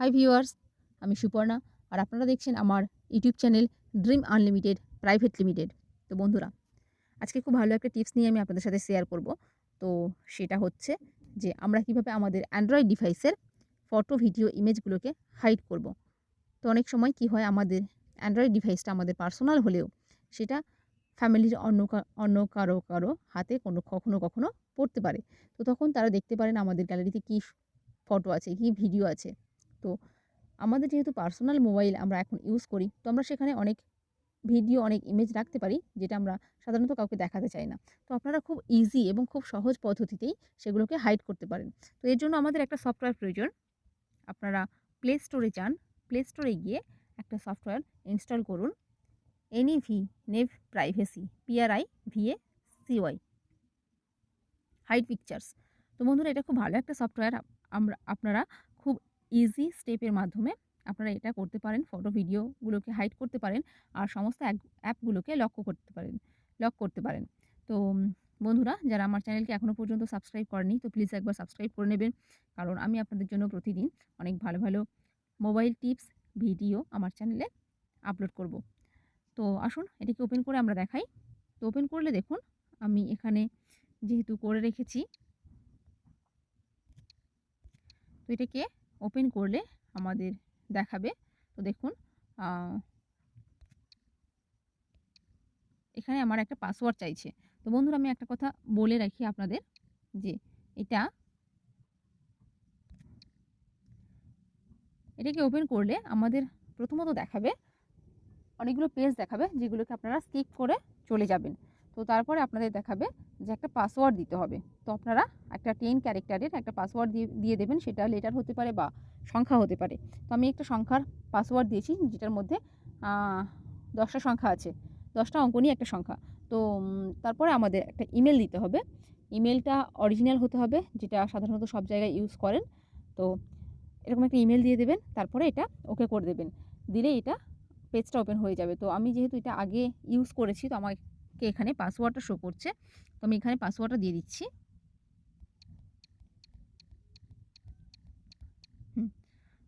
Hi viewers, আমি সুপর্ণা আর আপনারা দেখছেন আমার YouTube channel dream unlimited private limited. তো বন্ধুরা, আজকে খুব ভালো একটা টিপস নিয়ে আমি আপনাদের সাথে শেয়ার করব। তো সেটা হচ্ছে যে আমরা কীভাবে আমাদের অ্যান্ড্রয়েড ডিভাইসের ফটো, ভিডিও, ইমেজগুলোকে হাইড করব। তো অনেক সময় কি হয়, আমাদের অ্যান্ড্রয়েড ডিভাইসটা আমাদের পার্সোনাল হলেও সেটা ফ্যামিলির অন্য অন্য কারও কারও হাতে কোনো, কখনো কখনো পড়তে পারে। তো তখন তারা দেখতে পারেন আমাদের গ্যালারিতে কী ফটো আছে, কী ভিডিও আছে। তো আমাদের যেহেতু পার্সোনাল মোবাইল আমরা এখন ইউজ করি, তো আমরা সেখানে অনেক ভিডিও অনেক ইমেজ রাখতে পারি, যেটা আমরা সাধারণত কাউকে দেখাতে চাই না। তো আপনারা খুব ইজি এবং খুব সহজ পদ্ধতিতেই সেগুলোকে হাইড করতে পারেন। তো এর জন্য আমাদের একটা সফটওয়্যার প্রয়োজন। আপনারা প্লে স্টোরে যান প্লে স্টোরে গিয়ে একটা সফটওয়্যার ইনস্টল করুন। NEV nav privacy PRI VA CY hide pictures তো বন্ধুরা, এটা খুব ভালো একটা সফটওয়্যার আমরা আপনারা ইজি স্টেপের মাধ্যমে আপনারা এটা করতে পারেন ফটো ভিডিওগুলোকে হাইড করতে পারেন আর সমস্ত অ্যাপগুলোকে লক্ষ্য করতে পারেন লক করতে পারেন। তো বন্ধুরা, যারা আমার চ্যানেলকে এখনও পর্যন্ত সাবস্ক্রাইব করেনি, তো প্লিজ একবার সাবস্ক্রাইব করে নেবেন। কারণ আমি আপনাদের জন্য প্রতিদিন অনেক ভালো ভালো মোবাইল টিপস ভিডিও আমার চ্যানেলে আপলোড করব। তো আসুন, এটাকে ওপেন করে আমরা দেখাই। তো ওপেন করলে দেখুন, আমি এখানে যেহেতু করে রেখেছি, তো এটাকে ওপেন করলে আমাদের দেখাবে। তো দেখুন এখানে আমার একটা পাসওয়ার্ড চাইছে। তো বন্ধুরা, আমি একটা কথা বলে রাখি আপনাদের যে এটা এটাকে ওপেন করলে আমাদের প্রথমত দেখাবে, অনেকগুলো পেজ দেখাবে যেগুলোকে আপনারা স্কিপ করে চলে যাবেন। তো তারপরে আপনাদের দেখাবে যে একটা পাসওয়ার্ড দিতে হবে। তো আপনারা একটা টেন ক্যারেক্টারের একটা পাসওয়ার্ড দিয়ে দিয়ে দেবেন, সেটা লেটার হতে পারে বা সংখ্যা হতে পারে। তো আমি একটা সংখ্যার পাসওয়ার্ড দিয়েছি, যেটার মধ্যে দশটা সংখ্যা আছে। দশটা অঙ্ক নিয়ে একটা সংখ্যা। তো তারপরে আমাদের একটা ইমেল দিতে হবে। ইমেলটা অরিজিনাল হতে হবে, যেটা সাধারণত সব জায়গায় ইউজ করেন। তো এরকম একটা ইমেল দিয়ে দেবেন, তারপরে এটা ওকে করে দেবেন। দিলে এটা পেজটা ওপেন হয়ে যাবে। তো আমি যেহেতু এটা আগে ইউজ করেছি, তো আমাকে এখানে পাসওয়ার্ডটা শো করছে, তো আমি এখানে পাসওয়ার্ডটা দিয়ে দিচ্ছি।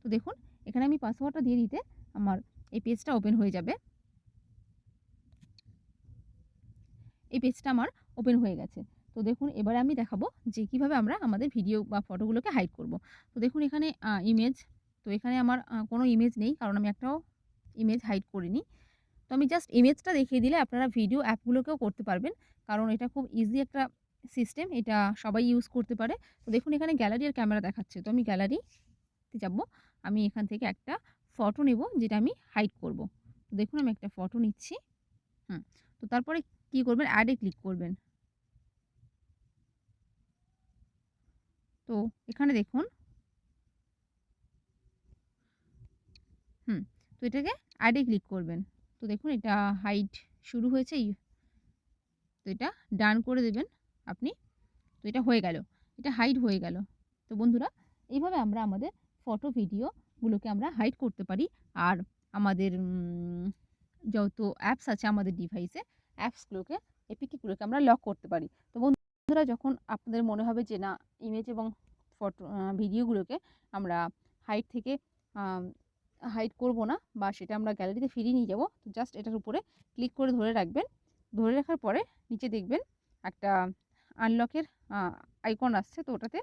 তো দেখুন, এখানে আমি পাসওয়ার্ডটা দিয়ে দিতে আমার এই পেজটা ওপেন হয়ে যাবে। এই পেজটা আমার ওপেন হয়ে গেছে। তো দেখুন, এবারে আমি দেখাবো যে কীভাবে আমরা আমাদের ভিডিও বা ফটোগুলোকে হাইড করব। তো দেখুন, এখানে ইমেজ তো এখানে আমার কোনো ইমেজ নেই, কারণ আমি একটাও ইমেজ হাইড করিনি। তো আমি জাস্ট ইমেজটা দেখিয়ে দিলে আপনারা ভিডিও অ্যাপগুলোকেও করতে পারবেন। কারণ এটা খুব ইজি একটা সিস্টেম এটা সবাই ইউজ করতে পারে। তো দেখুন, এখানে গ্যালারি আর ক্যামেরা দেখাচ্ছে। তো আমি গ্যালারিতে যাব। আমি এখান থেকে একটা ফটো নেব, যেটা আমি হাইড করব। তো দেখুন, আমি একটা ফটো নিচ্ছি। হুম, তো তারপরে কি করবেন? অ্যাডে ক্লিক করবেন। তো এখানে দেখুন। হুম, তো এটাকে অ্যাডে ক্লিক করবেন। তো দেখুন এটা হাইট শুরু হয়েছে তো এটা ডান করে দেবেন আপনি। তো এটা হয়ে গেল, এটা হাইড হয়ে গেল। তো বন্ধুরা, এইভাবে আমরা আমাদের ফটো ভিডিওগুলোকে আমরা হাইড করতে পারি। আর আমাদের যত অ্যাপস আছে আমাদের ডিভাইসে অ্যাপসগুলোকে এপিকেগুলোকে আমরা লক করতে পারি। তো বন্ধুরা, যখন আপনাদের মনে হবে যে না ইমেজ এবং ফটো ভিডিওগুলোকে আমরা হাইট থেকে হাইড করব না বা সেটা আমরা গ্যালারিতে ফিরিয়ে নিয়ে যাব। তো জাস্ট এটার উপরে ক্লিক করে ধরে রাখবেন। ধরে রাখার পরে নিচে দেখবেন একটা আনলকের আইকন আসছে। তো ওটাতে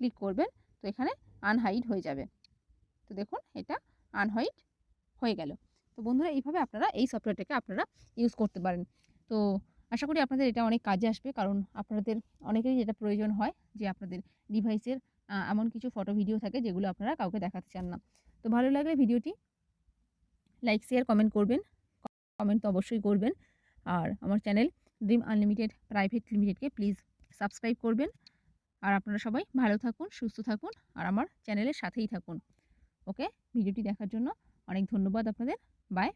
ক্লিক করবেন। তো এখানে আনহাইড হয়ে যাবে। তো দেখুন এটা আনহাইড হয়ে গেল। তো বন্ধুরা, এইভাবে আপনারা এই সফটওয়্যারটাকে আপনারা ইউজ করতে পারেন। তো আশা করি আপনাদের এটা অনেক কাজে আসবে। কারণ আপনাদের অনেকেরই যেটা প্রয়োজন হয় যে আপনাদের ডিভাইসের এমন কিছু ফটো ভিডিও থাকে যেগুলো আপনারা কাউকে দেখাতে চান না। তো ভালো লাগলে ভিডিওটি লাইক শেয়ার কমেন্ট করবেন। কমেন্ট তো অবশ্যই করবেন। আর আমার চ্যানেল ড্রিম আনলিমিটেড প্রাইভেট লিমিটেডকে প্লিজ সাবস্ক্রাইব করবেন। আর আপনারা সবাই ভালো থাকুন, সুস্থ থাকুন, আর আমার চ্যানেলের সাথেই থাকুন। ওকে ভিডিওটি দেখার জন্য অনেক ধন্যবাদ আপনাদের। বাই